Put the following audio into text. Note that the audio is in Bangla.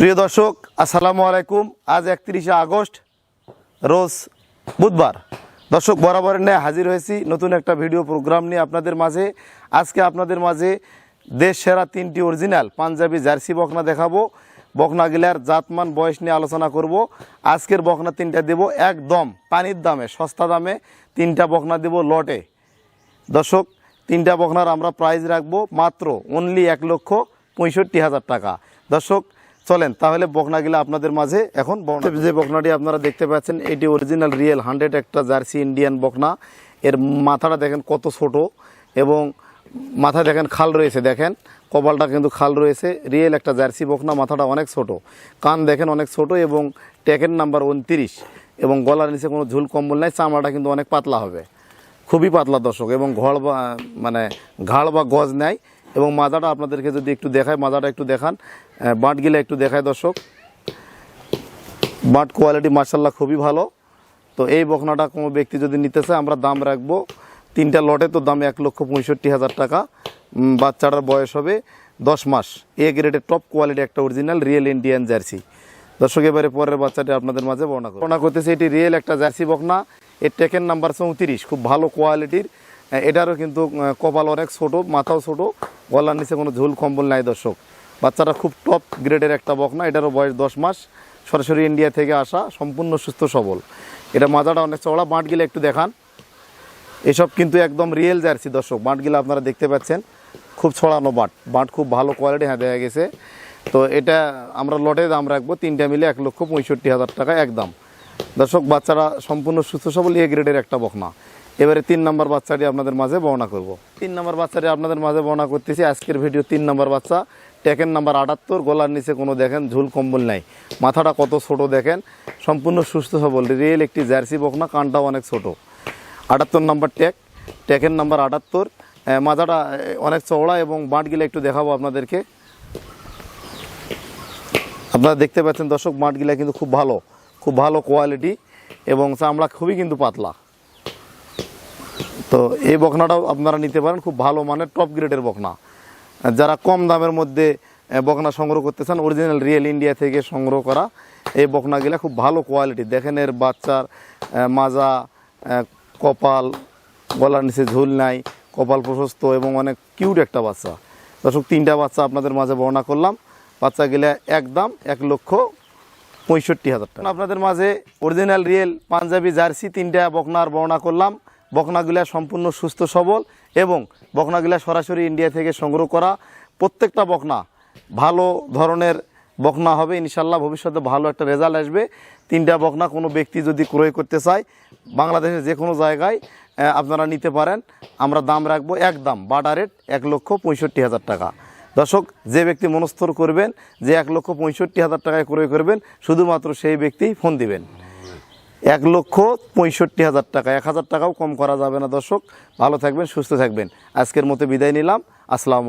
প্রিয় দর্শক, আসসালামু আলাইকুম। আজ একত্রিশে আগস্ট, রোজ বুধবার। দর্শক, বরাবরের ন্যায় হাজির হয়েছি নতুন একটা ভিডিও প্রোগ্রাম নিয়ে আপনাদের মাঝে। আজকে আপনাদের মাঝে দেশ সেরা তিনটি অরিজিনাল পাঞ্জাবি জার্সি বকনা দেখাবো। বকনা বকনাগুলার জাতমান, বয়স নিয়ে আলোচনা করব। আজকের বকনা তিনটা দেব একদম পানির দামে, সস্তা দামে। তিনটা বকনা দেব লটে। দর্শক, তিনটা বকনার আমরা প্রাইজ রাখব মাত্র অনলি এক লক্ষ পঁয়ষট্টি হাজার টাকা। দর্শক চলেন তাহলে বকনাগুলো আপনাদের মাঝে এখন যে বকনাটি আপনারা দেখতে পাচ্ছেন এটি অরিজিনাল রিয়েল হান্ড্রেড একটা জার্সি ইন্ডিয়ান বকনা। এর মাথাটা দেখেন কত ছোট এবং মাথা দেখেন খাল রয়েছে দেখেন। কপালটা কিন্তু খাল রয়েছে রিয়েল একটা জার্সি বকনা মাথাটা অনেক ছোট। কান দেখেন অনেক ছোট এবং ট্যাকের নাম্বার উনত্রিশ এবং গলার নিচে কোনো ঝুল কম্বল নাই চামড়াটা কিন্তু অনেক পাতলা হবে। খুবই পাতলা দর্শক এবং ঘড় বা মানে ঘাড় বা গজ নেয় এবং মাজাটা আপনাদেরকে যদি একটু দেখায় মাজাটা একটু দেখান। আহ, বাঁটগুলো একটু দেখায় দর্শক। বাঁট কোয়ালিটি মার্শাল্লাহ খুবই ভালো। তো এই বকনাটা কোনো ব্যক্তি যদি নিতে চায় আমরা দাম রাখব। তিনটা লটে তো দাম এক লক্ষ পঁয়ষট্টি হাজার টাকা। বাচ্চাটার বয়স হবে দশ মাস। এ গ্রেডের টপ কোয়ালিটি একটা অরিজিনাল রিয়েল ইন্ডিয়ান জার্সি দর্শক এবারে পরের বাচ্চাটি আপনাদের মাঝে বর্ণনা বর্ণনা করতেছি এটি রিয়েল একটা জার্সি বকনা এর টেকেন নাম্বার চৌত্রিশ। খুব ভালো কোয়ালিটির এটারও কিন্তু কপাল অনেক ছোট, মাথাও ছোট, গলার নিচে কোনো ঝুল কম্বল নাই দর্শক। বাচ্চাটা খুব টপ গ্রেডের একটা বকনা, এটারও বয়স দশ মাস, সরাসরি ইন্ডিয়া থেকে আসা, সম্পূর্ণ সুস্থ, সবল। এটা মাজাটা অনেক চওড়া বাঁটগুলো একটু দেখান। এসব কিন্তু একদম রিয়েল জার্সি দর্শক বাঁটগুলো আপনারা দেখতে পাচ্ছেন। খুব ছড়ানো বাঁট বাঁট খুব ভালো কোয়ালিটি হ্যাঁ দেখা গেছে। তো এটা আমরা লটে দাম রাখব, তিনটা মিলে এক লক্ষ পঁয়ষট্টি হাজার টাকা একদম। দর্শক, বাচ্চারা সম্পূর্ণ সুস্থ, সবল এ গ্রেডের একটা বকনা। এবারে তিন নম্বর বাচ্চাটি আপনাদের মাঝে বর্ণনা করব। তিন নম্বর বাচ্চাটি আপনাদের মাঝে বর্ণনা করতেছি। আজকের ভিডিও তিন নম্বর বাচ্চা। ট্যাকের নাম্বার আটাত্তর। গলার নিচে কোনো দেখেন ঝুল কম্বল নাই। মাথাটা কত ছোট দেখেন। সম্পূর্ণ সুস্থ সবল। রিয়েল একটি জার্সি বকনা, কানটাও অনেক ছোট। আটাত্তর নাম্বার ট্যাগ। ট্যাগের নাম্বার আটাত্তর। মাথাটা অনেক চওড়া এবং বাঁটগুলো একটু দেখাবো আপনাদেরকে। আপনারা দেখতে পাচ্ছেন দর্শক মাঠগুলা কিন্তু খুব ভালো। খুব ভালো কোয়ালিটি এবং চামড়া খুবই কিন্তু পাতলা। তো এই বকনাটাও আপনারা নিতে পারেন, খুব ভালো মানের টপ গ্রেডের বকনা। যারা কম দামের মধ্যে বকনা সংগ্রহ করতে চান অরিজিনাল রিয়েল ইন্ডিয়া থেকে সংগ্রহ করা এই বকনাগুলা খুব ভালো কোয়ালিটি দেখেন এর বাচ্চার মাজা কপাল, গলার নিচে ঝুল নাই, কপাল প্রশস্ত এবং অনেক কিউট একটা বাচ্চা। দর্শক, তিনটা বাচ্চা আপনাদের মাঝে বর্ণনা করলাম। বাচ্চাগুলা একদম এক লক্ষ পঁয়ষট্টি হাজার টাকা। আপনাদের মাঝে অরিজিনাল রিয়েল পাঞ্জাবি, জার্সি তিনটা বকনার বর্ণনা করলাম। বকনাগুলা সম্পূর্ণ সুস্থ, সবল এবং বকনাগুলা সরাসরি ইন্ডিয়া থেকে সংগ্রহ করা প্রত্যেকটা বকনা ভালো ধরনের বকনা হবে। ইনশাল্লাহ ভবিষ্যতে ভালো একটা রেজাল্ট আসবে। তিনটা বকনা কোনো ব্যক্তি যদি ক্রয় করতে চায়, বাংলাদেশের যে কোনো জায়গায় আপনারা নিতে পারেন। আমরা দাম রাখব একদম বাটা রেট এক লক্ষ পঁয়ষট্টি হাজার টাকা। দর্শক, যে ব্যক্তি মনস্থর করবেন, যে এক লক্ষ পঁয়ষট্টি হাজার টাকায় ক্রয় করবেন, শুধুমাত্র সেই ব্যক্তি ফোন দিবেন। এক লক্ষ পঁয়ষট্টি হাজার টাকা। এক হাজার টাকাও কম করা যাবে না, দর্শক। ভালো থাকবেন, সুস্থ থাকবেন। আজকের মতো বিদায় নিলাম। আসসালাম